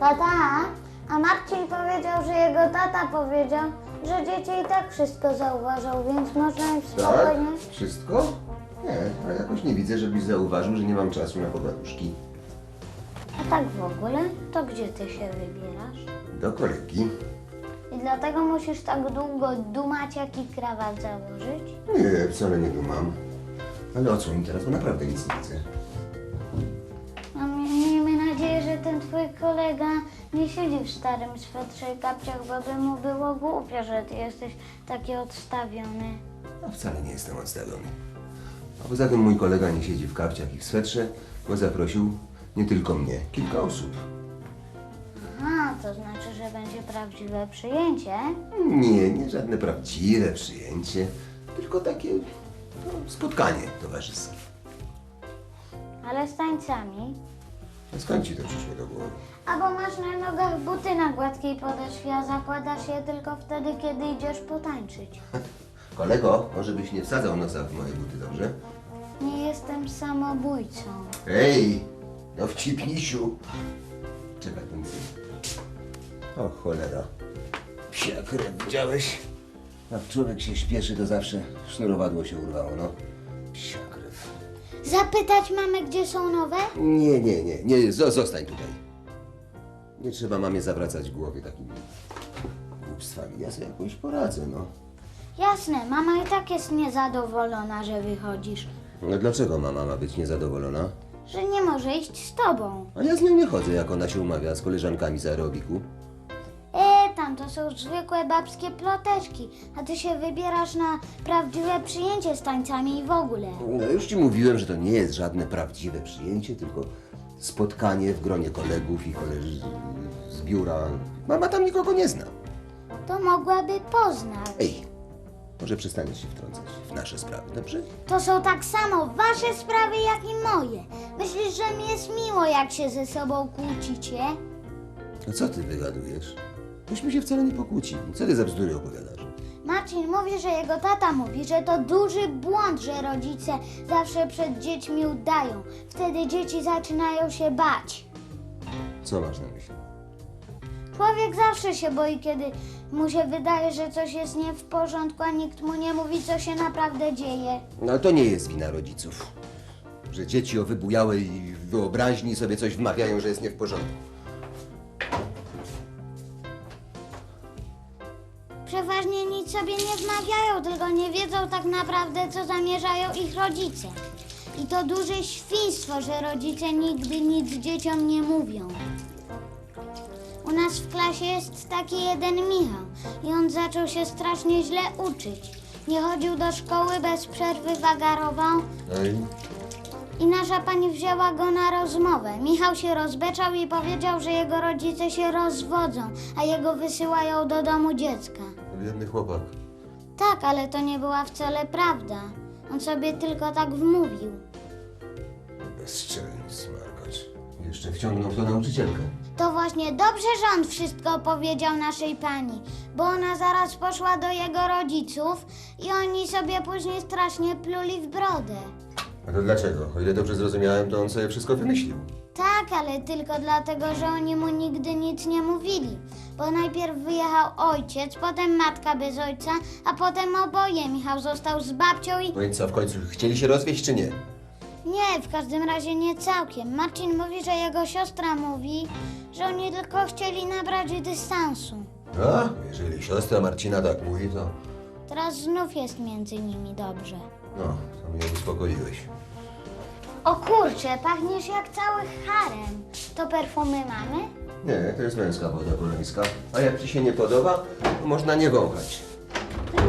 Tata, a Marcin powiedział, że jego tata powiedział, że dzieci i tak wszystko zauważą, więc można im Tak? spokojnie... Wszystko? Nie, ale jakoś nie widzę, żebyś zauważył, że nie mam czasu na pogaduszki. A tak w ogóle, to gdzie ty się wybierasz? Do kolegi. I dlatego musisz tak długo dumać, jaki krawat założyć? Nie, wcale nie dumam. Ale o co mi teraz, bo naprawdę nic nie widzę. Że ten twój kolega nie siedzi w starym swetrze i kapciach, bo by mu było głupio, że ty jesteś taki odstawiony. A wcale nie jestem odstawiony. A poza tym mój kolega nie siedzi w kapciach i w swetrze, bo zaprosił nie tylko mnie, kilka osób. Aha, to znaczy, że będzie prawdziwe przyjęcie? Nie, nie żadne prawdziwe przyjęcie, tylko takie no, spotkanie towarzyskie. Ale z tańcami? A skąd ci to przyszło do głowy? Albo masz na nogach buty na gładkiej podeszwie, a zakładasz je tylko wtedy, kiedy idziesz potańczyć. Kolego, może byś nie wsadzał nosa w moje buty, dobrze? Nie jestem samobójcą. Ej, no wcipnisiu. Czekaj, ten. O cholera. Psia krew, widziałeś? Jak człowiek się śpieszy, to zawsze sznurowadło się urwało, no. Psia. Zapytać mamy, gdzie są nowe? Nie, nie, nie, nie, zo- zostań tutaj. Nie trzeba mamie zawracać głowy takimi głupstwami. Ja sobie jakoś poradzę, no. Jasne, mama i tak jest niezadowolona, że wychodzisz. No dlaczego mama ma być niezadowolona? Że nie może iść z tobą. A ja z nią nie chodzę, jak ona się umawia z koleżankami z aerobiku. To są zwykłe babskie ploteczki, a ty się wybierasz na prawdziwe przyjęcie z tańcami i w ogóle. No już ci mówiłem, że to nie jest żadne prawdziwe przyjęcie, tylko spotkanie w gronie kolegów i koleż... z biura. Mama tam nikogo nie zna. To mogłaby poznać. Ej, może przestaniesz się wtrącać w nasze sprawy, dobrze? To są tak samo wasze sprawy, jak i moje. Myślisz, że mi jest miło, jak się ze sobą kłócicie? A co ty wygadujesz? Myśmy się wcale nie pokłócili. Co ty za bzdury opowiadasz? Marcin mówi, że jego tata mówi, że to duży błąd, że rodzice zawsze przed dziećmi udają. Wtedy dzieci zaczynają się bać. Co masz na myśli? Człowiek zawsze się boi, kiedy mu się wydaje, że coś jest nie w porządku, a nikt mu nie mówi, co się naprawdę dzieje. No to nie jest wina rodziców. Że dzieci o wybujałej wyobraźni sobie coś wmawiają, że jest nie w porządku. Sobie nie wmawiają, tylko nie wiedzą tak naprawdę, co zamierzają ich rodzice. I to duże świństwo, że rodzice nigdy nic dzieciom nie mówią. U nas w klasie jest taki jeden Michał i on zaczął się strasznie źle uczyć. Nie chodził do szkoły, bez przerwy wagarował Ej, i nasza pani wzięła go na rozmowę. Michał się rozbeczał i powiedział, że jego rodzice się rozwodzą, a jego wysyłają do domu dziecka. Biedny chłopak. Tak, ale to nie była wcale prawda. On sobie tylko tak wmówił. Bezczelny smarkacz. Jeszcze wciągnął w to nauczycielkę. To właśnie dobrze, że on wszystko powiedział naszej pani, bo ona zaraz poszła do jego rodziców i oni sobie później strasznie pluli w brodę. A to dlaczego? O ile dobrze zrozumiałem, to on sobie wszystko wymyślił. Tak, ale tylko dlatego, że oni mu nigdy nic nie mówili. Bo najpierw wyjechał ojciec, potem matka bez ojca, a potem oboje. Michał został z babcią i... No i co, w końcu chcieli się rozwieść, czy nie? Nie, w każdym razie nie całkiem. Marcin mówi, że jego siostra mówi, że oni tylko chcieli nabrać dystansu. A, jeżeli siostra Marcina tak mówi, to... Teraz znów jest między nimi dobrze. No, to mnie uspokoiłeś. O kurczę, pachniesz jak cały harem. To perfumy mamy? Nie, to jest męska woda polońska. A jak ci się nie podoba, to można nie wąchać. Nie,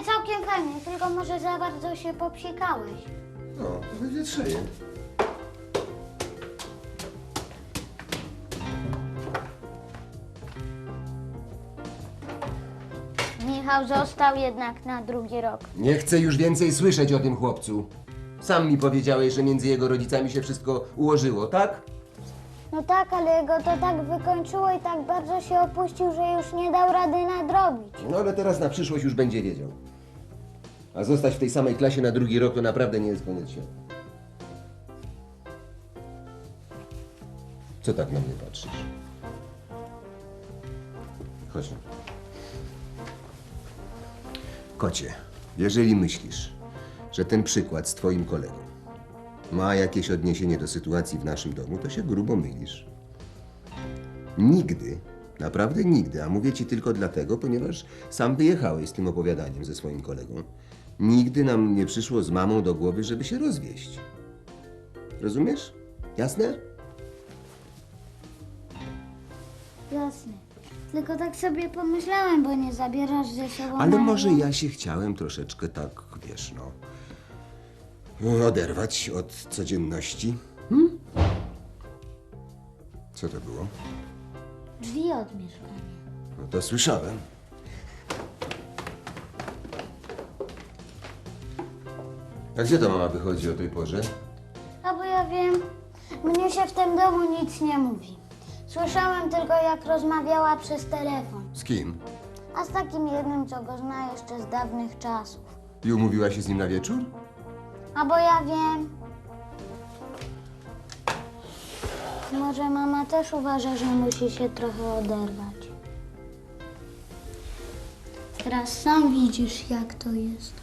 nie, całkiem fajnie, tylko może za bardzo się popsikałeś. No, to wywietrzeje. Michał został jednak na drugi rok. Nie chcę już więcej słyszeć o tym chłopcu. Sam mi powiedziałeś, że między jego rodzicami się wszystko ułożyło, tak? No tak, ale jego to tak wykończyło i tak bardzo się opuścił, że już nie dał rady nadrobić. No ale teraz na przyszłość już będzie wiedział. A zostać w tej samej klasie na drugi rok to naprawdę nie jest koniec świata. Co tak na mnie patrzysz? Chodź. Kocie, jeżeli myślisz, że ten przykład z twoim kolegą ma jakieś odniesienie do sytuacji w naszym domu, to się grubo mylisz. Nigdy, naprawdę nigdy, a mówię ci tylko dlatego, ponieważ sam wyjechałeś z tym opowiadaniem ze swoim kolegą. Nigdy nam nie przyszło z mamą do głowy, żeby się rozwieść. Rozumiesz? Jasne? Jasne. Tylko tak sobie pomyślałem, bo nie zabierasz ze sobą Ale może ja się chciałem troszeczkę tak, wiesz, no. oderwać od codzienności. Hmm? Co to było? Drzwi od mieszkania. No to słyszałem. A gdzie to mama wychodzi o tej porze? A bo ja wiem, mnie się w tym domu nic nie mówi. Słyszałem tylko, jak rozmawiała przez telefon. Z kim? A z takim jednym, co go zna jeszcze z dawnych czasów. I umówiła się z nim na wieczór? A bo ja wiem. Może mama też uważa, że musi się trochę oderwać. Teraz sam widzisz, jak to jest.